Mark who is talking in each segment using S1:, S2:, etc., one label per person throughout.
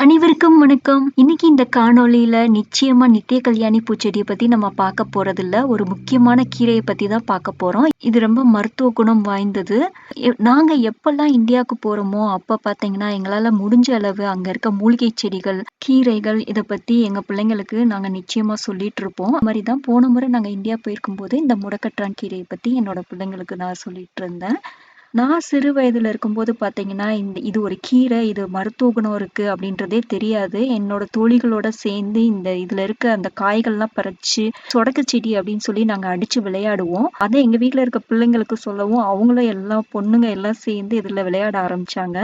S1: அனைவருக்கும் வணக்கம். இன்னைக்கு இந்த காணொளியில நிச்சயமா நித்திய கல்யாணி பூச்செடிய பத்தி நம்ம பார்க்க போறதில்ல. ஒரு முக்கியமான கீரைய பத்தி தான் பார்க்க போறோம். இது ரொம்ப மருத்துவ குணம் வாய்ந்தது. எ நாங்க எப்பல்லாம் இந்தியாவுக்கு போறோமோ, அப்ப பார்த்தீங்கன்னா, எங்களால முடிஞ்ச அளவு அங்க இருக்க மூலிகை செடிகள், கீரைகள் இத பத்தி எங்க பிள்ளைங்களுக்கு நாங்க நிச்சயமா சொல்லிட்டுருப்போம். அது மாரி தான் போன முறை நாங்க இந்தியா போயிருக்கும்போது, இந்த முடக்கற்றான் கீரைய பத்தி என்னோட பிள்ளைங்களுக்கு நான் சொல்லிட்டுருந்தேன். நான் சிறு வயதுல இருக்கும்போது பார்த்தீங்கன்னா, இந்த இது ஒரு கீரை, இது மருத்துவ குணம் இருக்கு அப்படின்றதே தெரியாது. என்னோட தோழிகளோட சேர்ந்து இந்த இதுல இருக்க அந்த காய்கள்லாம் பறிச்சு, சொடக்கு செடி அப்படின்னு சொல்லி நாங்க அடிச்சு விளையாடுவோம். அத எங்க வீட்ல இருக்க பிள்ளைங்களுக்கு சொல்லவும், அவங்களும் எல்லா பொண்ணுங்க எல்லாம் சேர்ந்து இதுல விளையாட ஆரம்பிச்சாங்க.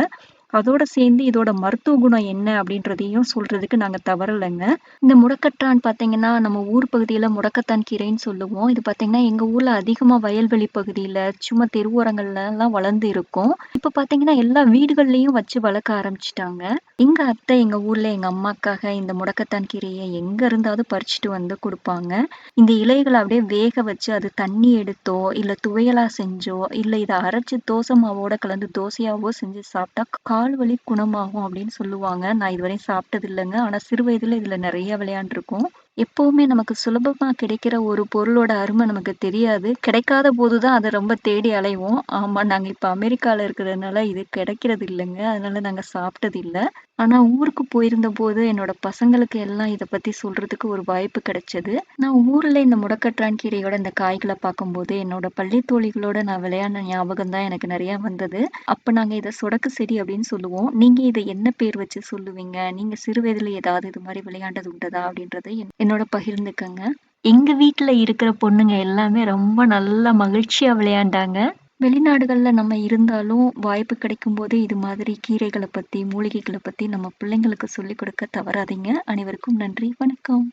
S1: அதோட சேர்ந்து இதோட மருத்துவ குணம் என்ன அப்படின்றதையும் சொல்றதுக்கு நாங்க தவறலைங்க. இந்த முடக்கற்றான் பார்த்தீங்கன்னா, நம்ம ஊர் பகுதியில முடக்கத்தான் கீரைன்னு சொல்லுவோம். இது பார்த்தீங்கன்னா, எங்க ஊர்ல அதிகமா வயல்வெளி பகுதியில, சும்மா தெருவோரங்கள்லலாம் வளர்ந்து இருக்கும். இப்ப பார்த்தீங்கன்னா, எல்லா வீடுகள்லயும் வச்சு வளர்க்க ஆரம்பிச்சிட்டாங்க எங்க அத்தை எங்க ஊர்ல எங்க அம்மாக்காக இந்த முடக்கத்தான் கீரையை எங்க இருந்தாவது பறிச்சுட்டு வந்து கொடுப்பாங்க இந்த இலைகளை அப்படியே வேக வச்சு அது தண்ணி எடுத்தோ, இல்ல துவையலா செஞ்சோ, இல்ல இதை அரைச்சு தோசை மாவோட கலந்து தோசையாவோ செஞ்சு சாப்பிட்டா கால் வலி குணமாகும் அப்படின்னு சொல்லுவாங்க. நான் இதுவரையும் சாப்பிட்டது இல்லைங்க ஆனால் சிறு வயதில இதில் நிறைய விளையாண்டுருக்கோம். எப்போவுமே நமக்கு சுலபமா கிடைக்கிற ஒரு பொருளோட அருமை நமக்கு தெரியாது. கிடைக்காத போது தான் அதை ரொம்ப தேடி அலைவோம். ஆமாம் நாங்கள் இப்போ அமெரிக்காவில் இருக்கிறதுனால இது கிடைக்கிறது இல்லைங்க அதனால நாங்கள் சாப்பிட்டது இல்லை ஆனா ஊருக்கு போயிருந்தபோது என்னோட பசங்களுக்கு எல்லாம் இதை பத்தி சொல்றதுக்கு ஒரு வாய்ப்பு கிடைச்சது. நான் ஊர்ல இந்த முடக்கற்றான் கீரையோட இந்த காய்களை பார்க்கும்போது, என்னோட பள்ளி தோழிகளோட நான் விளையாடின ஞாபகம் தான் எனக்கு நிறைய வந்தது. அப்ப நாங்க இதை சொடக்கு செடி அப்படின்னு சொல்லுவோம். நீங்க இதை என்ன பேர் வச்சு சொல்லுவீங்க? நீங்க சிறு வயதுல ஏதாவது இது மாதிரி விளையாண்டது உண்டதா? அப்படின்றத என் என்னோட பகிர்ந்துக்கங்க. எங்க வீட்டுல இருக்கிற பொண்ணுங்க எல்லாமே ரொம்ப நல்லா மகிழ்ச்சியா விளையாண்டாங்க. வெளிநாடுகள்ல நம்ம இருந்தாலும், வாய்ப்பு கிடைக்கும்போது இது மாதிரி கீரைகள பத்தி, மூலிகைகள பத்தி நம்ம பிள்ளைங்களுக்கு சொல்லிக் கொடுக்க தவறாதீங்க. அனைவருக்கும் நன்றி. வணக்கம்.